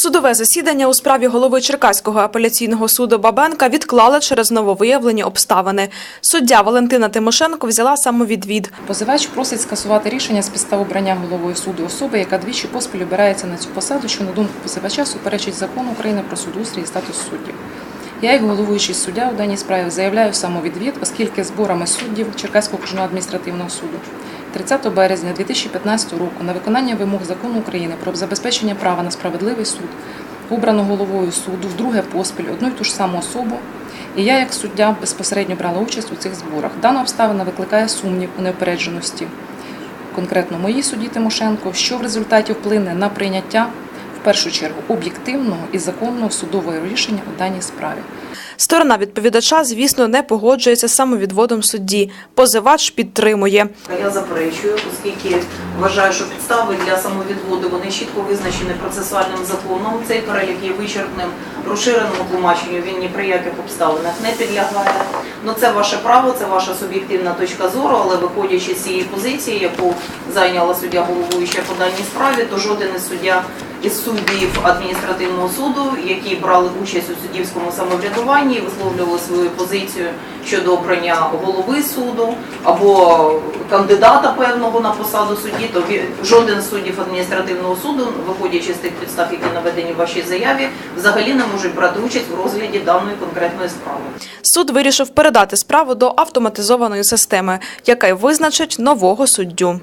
Судове засідання у справі голови Черкаського апеляційного суду Бабенка відклали через нововиявлені обставини. Суддя Валентина Тимошенко взяла самовідвід. Позивач просить скасувати рішення з підстав обрання головою суду особи, яка двічі поспіль обирається на цю посаду, що на думку позивача суперечить закону України про судоустрій і статус суддів. Я, як головуючий суддя у даній справі, заявляю самовідвід, оскільки зборами суддів Черкаського окружного адміністративного суду 30 березня 2015 року на виконання вимог закону України про забезпечення права на справедливий суд обрано головою суду вдруге поспіль одну й ту ж саму особу. І я, як суддя, безпосередньо брала участь у цих зборах. Дана обставина викликає сумнів у неупередженості конкретно моїй судді Тимошенко, що в результаті вплине на прийняття в першу чергу об'єктивного і законного судового рішення у даній справі. Сторона відповідача, звісно, не погоджується з самовідводом судді. Позивач підтримує. Я заперечую, оскільки вважаю, що підстави для самовідводу вони чітко визначені процесуальним законом. Цей перелік є вичерпним, розширеному тлумаченню. Він ні при яких обставинах не підлягає. Ну це ваше право, це ваша суб'єктивна точка зору, але виходячи з цієї позиції, яку зайняла суддя головуюча по даній справі, то жоден із суддя із суддів адміністративного суду, які брали участь у суддівському самоврядуванні, висловлювали свою позицію щодо обрання голови суду або кандидата певного на посаду судді, то жоден з суддів адміністративного суду, виходячи з тих підстав, які наведені в вашій заяві, взагалі не можуть брати участь в розгляді даної конкретної справи. Суд вирішив передати справу до автоматизованої системи, яка й визначить нового суддю.